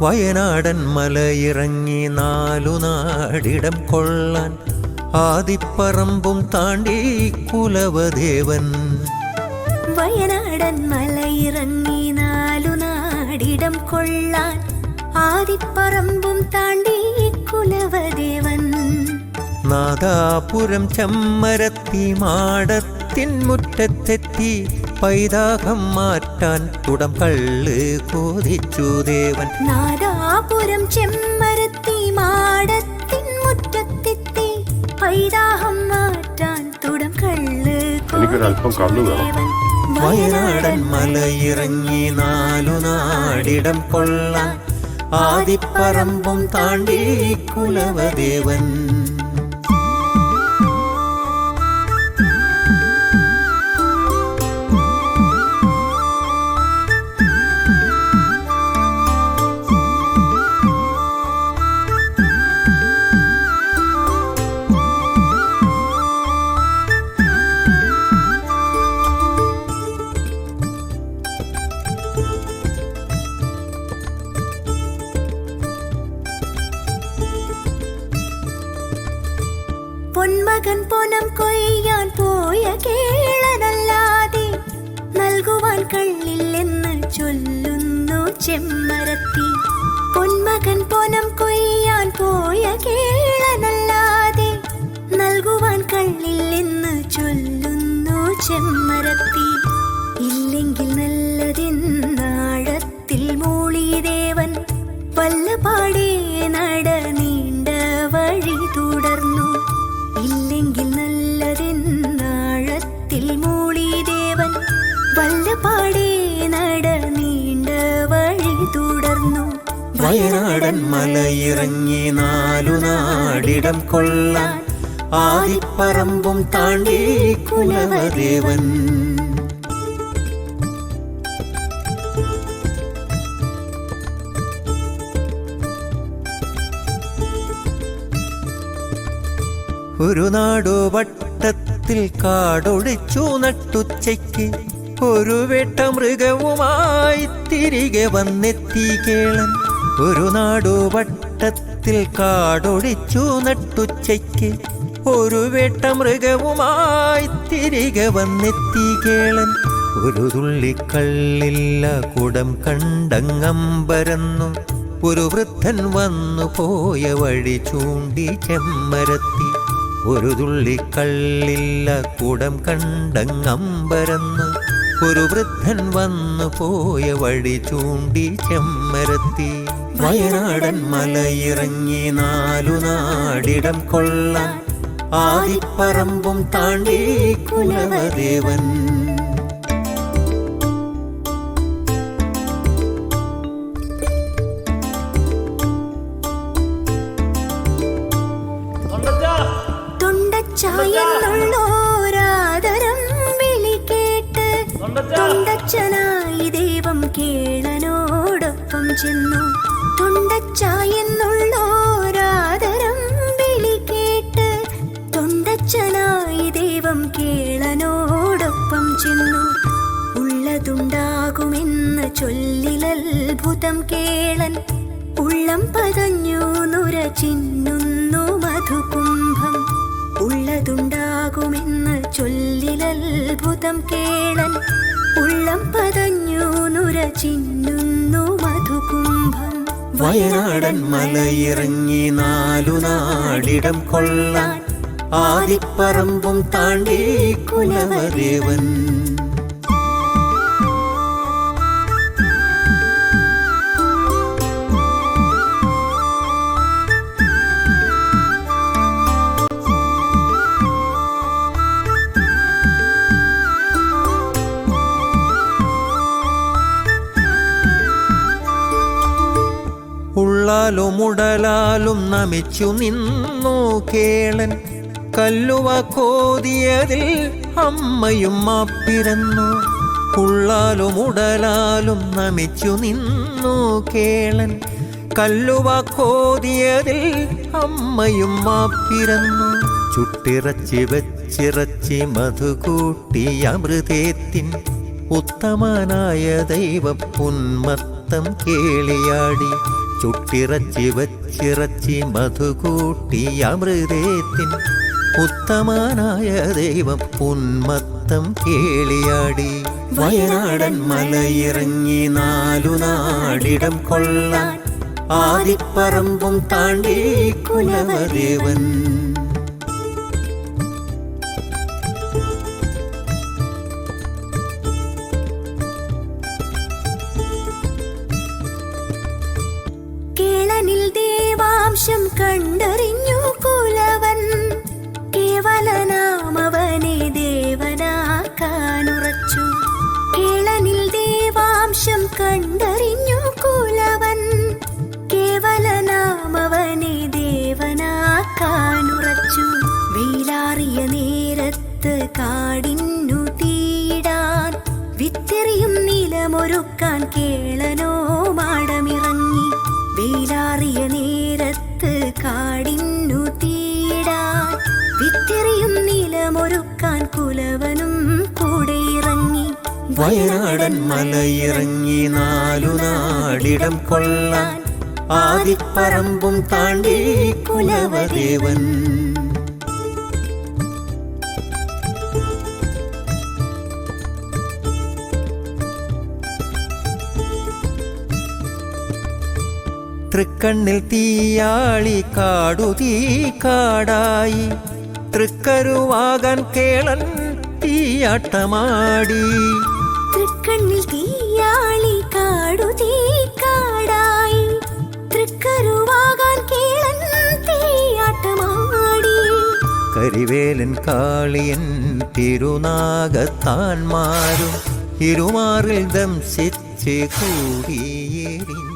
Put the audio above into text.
വയനാടൻ മലയിറങ്ങി നാലു നാടിടം കൊള്ളാൻ ആദിപ്പറമ്പും താണ്ടി കുലവദേവൻ. വയനാടൻ മലയിറങ്ങി നാലു നാടിടം കൊള്ളാൻ ആദിപ്പറമ്പും താണ്ടി കുലവദേവൻ. നാദാപുരം ചമ്മരത്തി മാടത്തിൻ മുറ്റത്തെത്തി പൈതാഹം മാറ്റാൻ കുടം കള്ള് കോതിച്ചു ദേവൻ. നാദാപുരം ചെമ്മരത്തി മാടത്തിൻ മുറ്റത്തെത്തി. പൈതാഹം മാറ്റാൻ തുടം കള്ള് എനിക്കൊരല്പം കള്ള് വേണം. വയനാടൻ മലയിറങ്ങി നാലു നാടിടം കൊള്ളാൻ. ആദിപ്പറമ്പും താണ്ടി കുലവദേവൻ. പൊനം കൊയ്യാൻ പോയ കേളനല്ലാതെ നൽകുവാൻ കള്ളില്ലെന്ന് ചൊല്ലുന്നു ചെമ്മരത്തി. പൊന്മകൻ പൊനം കൊയ്യാൻ പോയ കേളനല്ലാതെ നൽകുവാൻ കള്ളില്ലെന്ന് ചൊല്ലുന്നു ചെമ്മരത്തി. ഇല്ലെങ്കിൽ നല്ലതെന്നാഴത്തിൽ മൂളി ദേവൻ വല്ലപാടേ വയനാടൻ മലയിറങ്ങി നാലു നാടിടം കൊള്ളാൻ ആദിപ്പറമ്പും താണ്ടി കുലവദേവൻ. ഒരു നാടു വട്ടത്തിൽ കാടൊടിച്ചു നട്ടുച്ചയ്ക്ക് ഒരു വേട്ട മൃഗവുമായി തിരികെ വന്നെത്തി കേളൻ. ഒരു നാടു വട്ടത്തിൽ കാടൊടിച്ചു നട്ടുച്ചയ്ക്ക് ഒരു വേട്ട മൃഗവുമായി തിരികെ വന്നെത്തി കേളൻ. ഒരു തുള്ളിക്കള്ളില്ല കുടം കണ്ടങ്ങമ്പരന്നു. ഒരു വൃദ്ധൻ വന്നു പോയ വഴി ചൂണ്ടി ചെമ്മരത്തി. ഒരു തുള്ളിക്കള്ളില്ല കുടം കണ്ടങ്ങമ്പരന്നു. ഒരു വൃദ്ധൻ വന്നു പോയ വഴി ചൂണ്ടി ചെമ്മരത്തി. വയനാടൻ മലയിറങ്ങി നാലു നാടിടം കൊള്ള ആദിപ്പറമ്പും താണ്ടി കുലവദേവൻ. തൊണ്ടച്ചായെന്നുള്ളോരാദരം വിളി കേട്ട് തൊണ്ടച്ചനായി ദൈവം കേളനോടൊപ്പം ചെന്നു. ചൊല്ലിലത്ഭുതം കേളൻ ഉള്ളം പതഞ്ഞു നുര ചിന്നുന്നു മധുകുംഭം. ഉള്ളതുണ്ടാകുമെന്ന് ചൊല്ലിലത്ഭുതം കേളൻ ഉള്ളം പതഞ്ഞു നുര ചിന്നുന്നു മധുകുംഭം. വയനാടൻ മലയിറങ്ങി നാലു നാടിടം കൊള്ളാൻ ആദിപ്പറമ്പും താണ്ടി കുലവദേവൻ ഉള്ളാലും ഉടലാലും നമിച്ചു നിന്നു കേളൻ. കല്ലുവ കോതിയതിൽ അമ്മയും മാപ്പിരന്നു. ഉള്ളാലും ഉടലാലും നമിച്ചു നിന്നു കേളൻ. കല്ലുവ കോതിയതിൽ അമ്മയും മാപ്പിരന്നു. ചുട്ടിറച്ചി വെച്ചിറച്ചി മധുകൂട്ടി അമൃതേത്തിൻ. ഉത്തമനായ ദൈവ പുന്മത്തം കേളിയാടി. ചുട്ടിറച്ചി വച്ചിറച്ചി മധുകൂട്ടി അമൃതേത്തിൻ. ഉത്തമാനായ ദൈവം പുന്മത്തം കേളിയാടി. വയനാടൻ മലയിറങ്ങി നാലു നാടിടം കൊള്ളാൻ. ആദിപ്പറമ്പും താണ്ടി കുലവദേവൻ. കാടിന്നു തീടാൻ വിത്തെറിയും നിലമൊരുക്കാൻ കേളനോ മാടമിറങ്ങി വെയിലാറിയ നേരത്ത് കാടിന്നു തീടാൻ വിത്തെറിയും നിലമൊരുക്കാൻ കുലവനും കൂടെ ഇറങ്ങി. വയനാടൻ മലയിറങ്ങി നാലു നാടിടം കൊള്ളാൻ ആദിപ്പറമ്പും താണ്ടി കുലവദേവൻ. തൃക്കണ്ണിൽ തീയാളി കാടു തീ കാടായി. തൃക്കരുവാകാൻ കേളൻ തീയാട്ടമാടി. തൃക്കണ്ണിൽ തീയാളി കാടു തീ കാടായി. തൃക്കരുവാകാൻ കേളൻ തീയാട്ടമാടി. കരിവേലൻ കാളിയൻ തിരുനാഗത്താൻമാരും ഇരുമാറിൽ ദംശിച്ച് കൂടിയേറി.